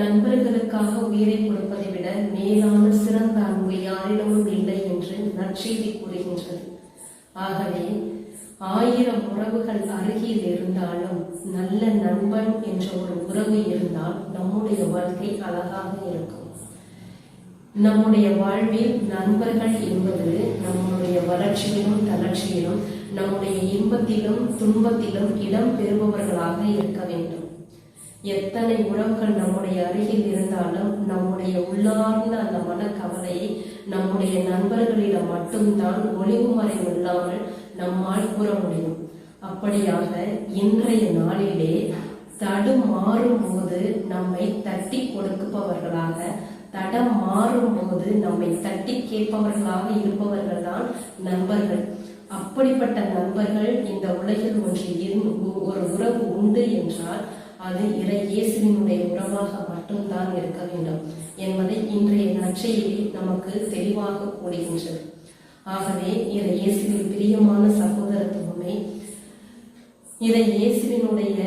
நண்பர்களுக்காக உயிரை கொடுப்பதை விட மேலான சிறந்த அன்பு யாரிடமும் இல்லை என்று நற்செய்தி கூறுகின்றது. ஆகவே ஆயிரம் உறவுகள் அருகில் இருந்தாலும் நல்ல நண்பன் என்ற ஒரு உறவு இருந்தால் நம்முடைய வாழ்க்கை அழகாக இருக்கும். நம்முடைய வாழ்வில் நண்பர்கள் என்பது நம்முடைய வளர்ச்சியிலும் தளர்ச்சியிலும் நம்முடைய இன்பத்திலும் துன்பத்திலும் இடம் பெறுபவர்களாக இருக்க வேண்டும். எத்தனை உறவுகள் நம்முடைய அருகில் இருந்தாலும் நம்முடைய உள்ளார்ந்த அந்த மனக்கவலையை நம்முடைய நண்பர்களிடம் மட்டும்தான் ஒளிவு மறைவு இல்லாமல் நம்மால் கூற முடியும். அப்படியாக இன்றைய நாளிலே தடுமாறும் போது நம்மை தட்டி கொடுப்பவர்களாக தடம் மாறும் போது நம்மை தட்டி கேட்பவர்களாக இருப்பவர்கள் தான் நண்பர்கள். அப்படிப்பட்ட நண்பர்கள் இந்த உலகில் ஒன்று இரு- ஒரு உறவு உண்டு என்றால் அது இறை இயேசுவினுடைய உறவாக மட்டும்தான் இருக்க வேண்டும் என்பதை இன்றைய நற்செய்தி நமக்கு தெளிவாக கூறுகின்றது. ஆகவே இறை இயேசுவின் பிரியமான சகோதரத்துவமே இறை இயேசுவினுடைய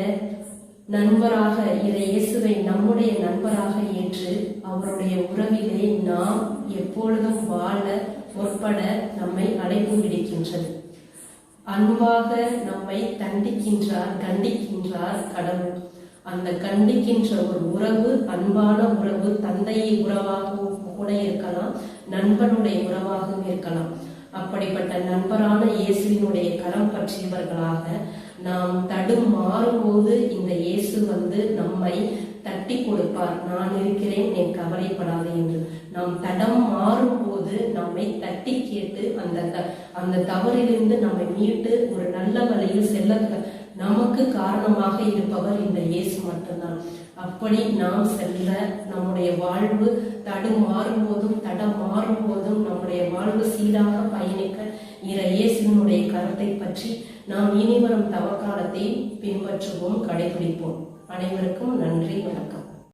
நண்பராக இறை இயேசுவை நம்முடைய நண்பராக ஏற்று அவருடைய உறவிலே நாம் எப்பொழுதும் வாழ முற்பட நம்மை அழைப்பு விடுக்கின்றது. அன்பாக நம்மை தண்டிக்கின்றார் கண்டிக்கின்றார் கடவுள். அந்த கண்டிக்கின்ற ஒரு உறவு அன்பான உறவு தந்தையை உறவாகவும் கூட இருக்கலாம் நண்பனுடைய உறவாகவும் இருக்கலாம். அப்படிப்பட்ட நண்பரான இயேசுவினுடைய கரம் பற்றியவர்களாக நாம் தடுமாறும்போது இந்த இயேசு வந்து நம்மை தட்டி கொடுப்பார். நான் இருக்கிறேன் நீ கவலைப்படாது என்று. நாம் தடம் மாறும் போது நம்மை தட்டி கேட்டு அந்த த- அந்த தவறிலிருந்து நம்மை மீட்டு ஒரு நல்ல வழியில் செல்ல நமக்கு காரணமாக இருப்பவர் இந்த இயேசு மட்டும்தான். அப்படி நாம் செல்ல நம்முடைய வாழ்வு தடுமாறும் போதும் தடம் மாறும் போதும் நம்முடைய வாழ்வு சீராக பயணிக்க இற இயேசுவினுடைய கருத்தை பற்றி நாம் இனிவரும் தவக்காலத்தை பின்பற்றுவோம் கடைபிடிப்போம். அனைவருக்கும் நன்றி வணக்கம்.